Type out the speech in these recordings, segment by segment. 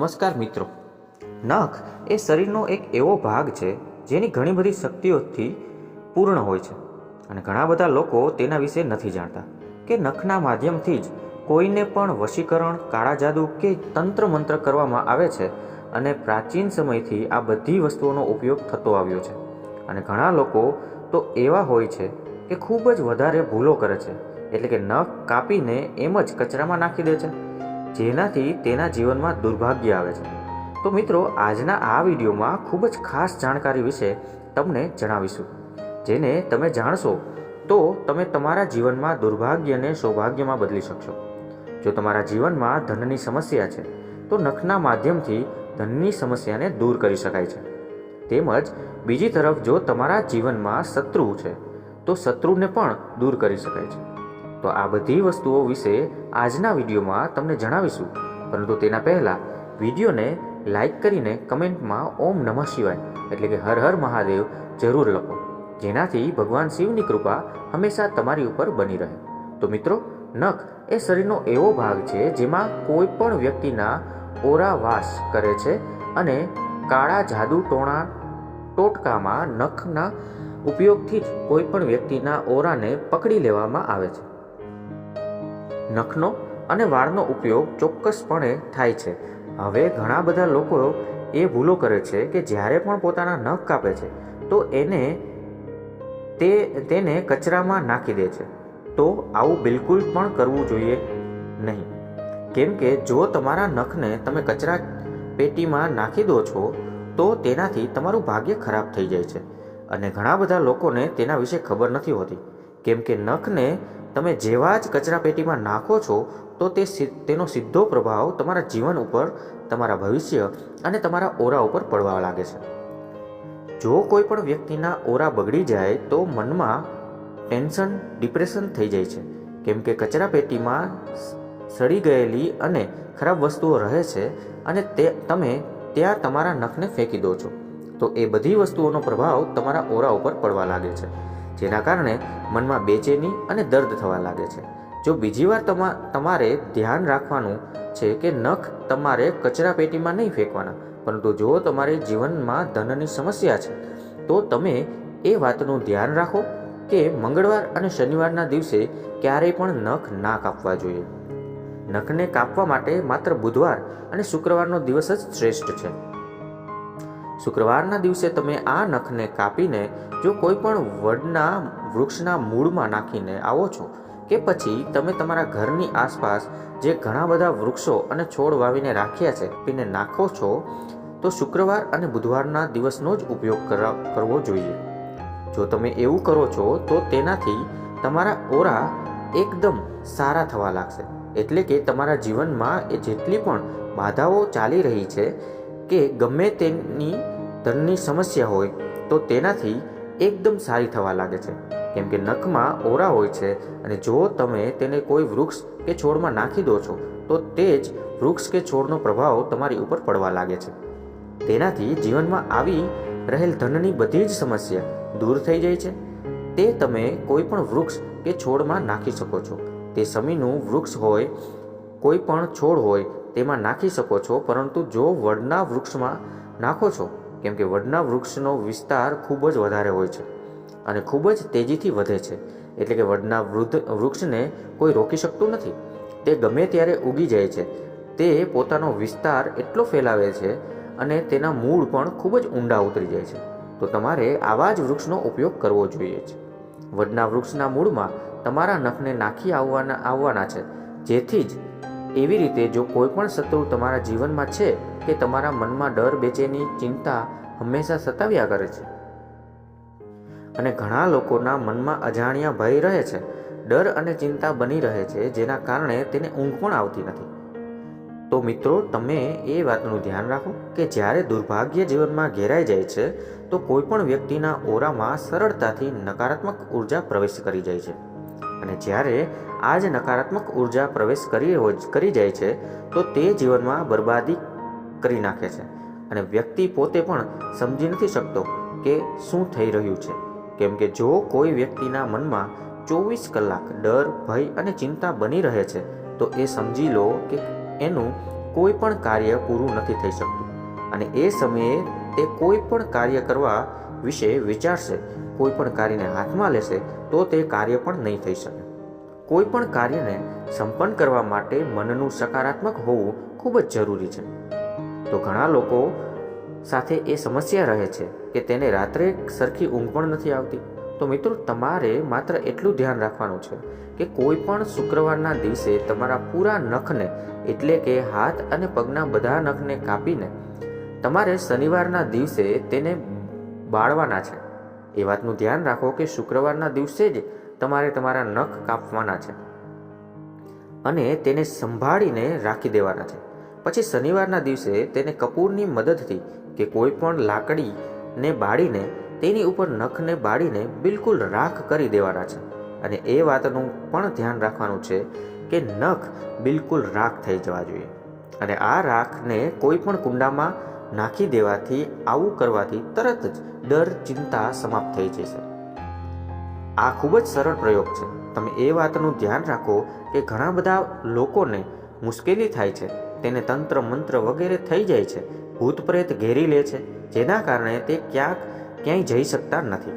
નમસ્કાર મિત્રો. નખ એ શરીરનો એક એવો ભાગ છે જેની ઘણી બધી શક્તિઓથી પૂર્ણ હોય છે અને ઘણા બધા લોકો તેના વિશે નથી જાણતા કે નખના માધ્યમથી જ કોઈને પણ વશીકરણ, કાળા જાદુ કે તંત્ર મંત્ર કરવામાં આવે છે અને પ્રાચીન સમયથી આ બધી વસ્તુઓનો ઉપયોગ થતો આવ્યો છે. અને ઘણા લોકો તો એવા હોય છે કે ખૂબ જ વધારે ભૂલો કરે છે. એટલે કે નખ કાપીને એમ જ કચરામાં નાખી દે છે. જેનાથી તેના જીવનમાં દુર્ભાગ્ય આવે છે. તો મિત્રો, આજના આ વિડીયોમાં ખૂબ જ ખાસ જાણકારી વિશે તમને જણાવીશું. જેને તમે જાણશો, તો તમે તમારા જીવનમાં દુર્ભાગ્યને સૌભાગ્યમાં બદલી શકશો. જો તમારા જીવનમાં ધનની સમસ્યા છે, તો નખના માધ્યમથી ધનની સમસ્યાને દૂર કરી શકાય છે. તેમજ, બીજી તરફ જો તમારા જીવનમાં શત્રુ છે, તો શત્રુને પણ દૂર કરી શકાય છે. તો આ બધી વસ્તુઓ વિશે આજના વિડીયોમાં તમને જણાવીશું. પરંતુ તેના પહેલાં વિડીયોને લાઈક કરીને કમેન્ટમાં ઓમ નમઃ શિવાય, એટલે કે હર હર મહાદેવ જરૂર લખો. જેનાથી ભગવાન શિવની કૃપા હંમેશા તમારી ઉપર બની રહે. તો મિત્રો, નખ એ શરીરનો એવો ભાગ છે જેમાં કોઈ પણ વ્યક્તિના ઓરા વાસ કરે છે અને કાળા જાદુ ટોણા ટોટકામાં નખના ઉપયોગથી જ કોઈ પણ વ્યક્તિના ઓરાને પકડી લેવામાં આવે છે. નખનો અને વાળનો ઉપયોગ ચોક્કસપણે થાય છે. હવે ઘણા બધા લોકો એ ભૂલો કરે છે કે જ્યારે પણ પોતાના નખ કાપે છે, તો એને તે, તેને કચરામાં નાખી દે છે. તો આવું બિલકુલ પણ કરવું જોઈએ નહીં. કેમ કે જો તમારા નખને તમે કચરા પેટીમાં નાખી દો છો, તો તેનાથી તમારું ભાગ્ય ખરાબ થઈ જાય છે. અને ઘણા બધા લોકોને તેના વિશે ખબર નથી હોતી. કેમ કે નખને તમે જેવા જ કચરા પેટીમાં નાખો છો, તો તે તેનો સીધો પ્રભાવ તમારા જીવન ઉપર, તમારા ભવિષ્ય અને તમારા ઓરા ઉપર પડવા લાગે છે. જો કોઈ પણ વ્યક્તિના ઓરા બગડી જાય, તો મનમાં ટેન્શન, ડિપ્રેશન થઈ જાય છે. કેમ કે કચરા પેટીમાં સડી ગયેલી અને ખરાબ વસ્તુઓ રહે છે અને તે, તમે ત્યાં તમારા નખને ફેંકી દો છો. તો એ બધી વસ્તુઓનો પ્રભાવ તમારા ઓરા ઉપર પડવા લાગે છે. જેના કારણે મનમાં બેચેની અને દર્દ થવા લાગે છે. જો બીજી વાર તમા, તમારે ધ્યાન રાખવાનું છે કે નખ તમારે કચરા પેટીમાં નહીં ફેંકવાના, પરંતુ જો તમારે જીવનમાં ધનની સમસ્યા છે, તો તમે એ વાતનું ધ્યાન રાખો કે મંગળવાર અને શનિવારના દિવસે ક્યારેય પણ નખ ના કાપવા જોઈએ. નખને કાપવા માટે માત્ર બુધવાર અને શુક્રવારનો દિવસ જ શ્રેષ્ઠ છે. શુક્રવારના દિવસે તમે આ નખને કાપીને જો કોઈ પણ વડના, વૃક્ષના મૂળમાં નાખીને આવો છો કે પછી તમે તમારા ઘરની આસપાસ જે ઘણા બધા વૃક્ષો અને છોડ વાવીને રાખ્યા છે પીને નાખો છો, તો શુક્રવાર અને બુધવારના દિવસનો જ ઉપયોગ કરા- કરવો જોઈએ. જો તમે એવું કરો છો, તો તેનાથી તમારા ઓરા એકદમ સારા થવા લાગશે. એટલે કે તમારા જીવનમાં એ જેટલી પણ બાધાઓ ચાલી રહી છે કે ગમે તેની ધનની સમસ્યા હોય, તો તેનાથી એકદમ સારી થવા લાગે છે. કેમ કે નખમાં ઓરા હોય છે અને જો તમે તેને કોઈ વૃક્ષ કે છોડમાં નાખી દો છો, તો તે જ વૃક્ષ કે છોડનો પ્રભાવ તમારી ઉપર પડવા લાગે છે. તેનાથી જીવનમાં આવી રહેલ ધનની બધી જ સમસ્યા દૂર થઈ જાય છે. તે તમે કોઈ પણ વૃક્ષ કે છોડમાં નાખી શકો છો. તે સમીનું વૃક્ષ હોય, કોઈ પણ છોડ હોય તેમાં નાખી શકો છો, પરંતુ જો વડના વૃક્ષમાં નાખો છો, કેમ કે વડના વૃક્ષનો વિસ્તાર ખૂબ જ વધારે હોય છે અને ખૂબ જ તેજીથી વધે છે, એટલે કે વડના વૃદ્ધ વૃક્ષને કોઈ રોકી શકતું નથી. તે ગમે ત્યારે ઉગી જાય છે, તે પોતાનો વિસ્તાર એટલો ફેલાવે છે અને તેના મૂળ પણ ખૂબ જ ઊંડા ઉતરી જાય છે. તો તમારે આવા જ વૃક્ષનો ઉપયોગ કરવો જોઈએ છે વડના વૃક્ષના મૂળમાં તમારા નખને નાખી આવવાના આવવાના છે, જેથી જ એવી રીતે જો કોઈ પણ શત્રુ તમારા જીવનમાં છે કે તમારા મનમાં ડર, બેચેની ચિંતા હંમેશા સતાવ્યા કરે છે. અને ઘણા લોકોના મનમાં અજાણ્યા ભય રહે છે, ડર અને ચિંતા બની રહે છે, જેના કારણે તેને ઊંઘ પણ આવતી નથી. તો મિત્રો, તમે એ વાતનું ધ્યાન રાખો કે જ્યારે દુર્ભાગ્ય જીવનમાં ઘેરાઈ જાય છે, તો કોઈ પણ વ્યક્તિના ઓરામાં સરળતાથી નકારાત્મક ઊર્જા પ્રવેશ કરી જાય છે. અને જ્યારે આ જ નકારાત્મક ઊર્જા પ્રવેશ કરી કરી જાય છે, તો તે જીવનમાં બરબાદી કરી નાખે છે. અને વ્યક્તિ પોતે પણ સમજી નથી શકતો કે શું થઈ રહ્યું છે. કેમ કે જો કોઈ વ્યક્તિના મનમાં ચોવીસ કલાક ડર, ભય અને ચિંતા બની રહે છે, તો એ સમજી લો કે એનું કોઈ પણ કાર્ય પૂરું નથી થઈ શકતું. અને એ સમયે તે કોઈ પણ કાર્ય કરવા વિશે વિચારશે, કોઈ પણ કાર્યને હાથમાં લેશે, તો તે કાર્ય પણ નહીં થઈ શકે. કોઈ પણ કાર્યને સંપન્ન કરવા માટે મનનું સકારાત્મક હોવું ખૂબ જ જરૂરી છે. તો ઘણા લોકો સાથે એ સમસ્યા રહે છે કે તેને રાત્રે સરખી ઊંઘ પણ નથી આવતી. તો મિત્રો, તમારે માત્ર એટલું ધ્યાન રાખવાનું છે કે કોઈ પણ શુક્રવારના દિવસે તમારા પૂરા નખને, એટલે કે હાથ અને પગના બધા નખને કાપીને તમારે શનિવારના દિવસે તેને બાળવાના છે. એ વાતનું ધ્યાન રાખો કે શુક્રવારના દિવસે જ તમારે તમારા નખ કાપવાના છે અને તેને સંભાળીને રાખી દેવાના છે. પછી શનિવારના દિવસે તેને કપૂરની મદદથી કે કોઈ પણ લાકડીને બાળીને તેની ઉપર નખને બાળીને બિલકુલ રાખ કરી દેવાના છે. અને એ વાતનું પણ ધ્યાન રાખવાનું છે કે નખ બિલકુલ રાખ થઈ જવા જોઈએ. અને આ રાખને કોઈ પણ કુંડામાં નાખી દેવાથી, આવું કરવાથી તરત જ ડર ચિંતા સમાપ્ત થઈ જશે. આ ખૂબ જ સરળ પ્રયોગ છે. તમે એ વાતનું ધ્યાન રાખો કે ઘણા બધા લોકોને મુશ્કેલી થાય છે. તેને તંત્ર મંત્ર વગેરે થઈ જાય છે. ભૂત પ્રેત ઘેરી લે છે. જેના કારણે તે ક્યાંક ક્યાંય જઈ શકતા નથી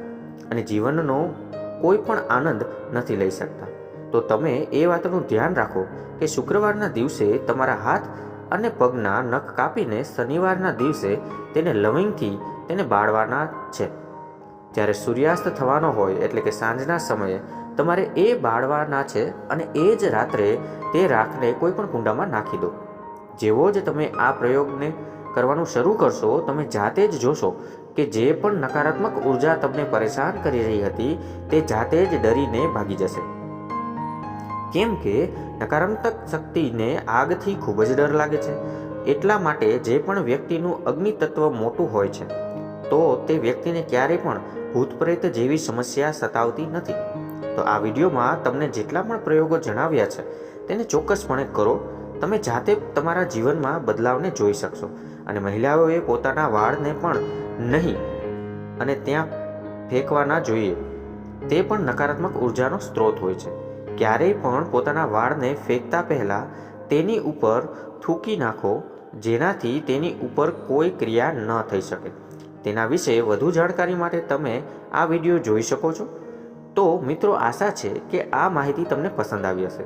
અને જીવનનો કોઈ પણ આનંદ નથી લઈ શકતા. તો તમે એ વાતનું ધ્યાન રાખો કે શુક્રવારના દિવસે તમારા હાથ અને પગના નખ કાપીને શનિવારના દિવસે તેને લવિંગથી તેને બાળવાના છે. જ્યારે સૂર્યાસ્ત થવાનો હોય એટલે કે સાંજના સમયે તમારે એ બાળવાના છે અને એ જ રાત્રે તે રાખને કોઈ પણ કુંડામાં નાખી દો. જેવો જ તમે આ પ્રયોગને કરવાનું શરૂ કરશો, તમે જાતે જ જોશો કે જે પણ નકારાત્મક ઊર્જા તમને પરેશાન કરી રહી હતી, તે જાતે જ ડરીને ભાગી જશે. કેમ કે નકારાત્મક શક્તિને આગથી ખૂબ જ ડર લાગે છે. એટલા માટે જે પણ વ્યક્તિનું અગ્નિ તત્વ મોટું હોય છે તો તે વ્યક્તિને ક્યારેય પણ ભૂતપ્રેત જેવી સમસ્યા સતાવતી નથી. તો આ વિડીયોમાં તમને જેટલા પણ પ્રયોગો જણાવ્યા છે, તેને ચોક્કસપણે કરો. તમે જાતે તમારા જીવનમાં બદલાવને જોઈ શકશો અને મહિલાઓએ પોતાના વાળને પણ નહીં અને ત્યાં ફેંકવાના જોઈએ. તે પણ નકારાત્મક ઉર્જાનો સ્ત્રોત હોય છે. ક્યારેય પણ પોતાના વાળને ફેંકતા પહેલાં તેની ઉપર થૂકી નાખો, જેનાથી તેની ઉપર કોઈ ક્રિયા ન થઈ શકે. તેના વિશે વધુ જાણકારી માટે તમે આ વીડિયો જોઈ શકો છો. તો મિત્રો, આશા છે કે આ માહિતી તમને પસંદ આવી હશે.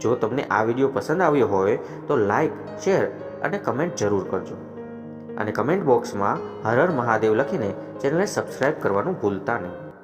જો તમને આ વીડિયો પસંદ આવ્યો હોય, તો લાઈક, શેર અને કમેન્ટ જરૂર કરજો. અને કમેન્ટ બોક્સમાં હર હર મહાદેવ લખીને ચેનલને સબસ્ક્રાઈબ કરવાનું ભૂલતા નહીં.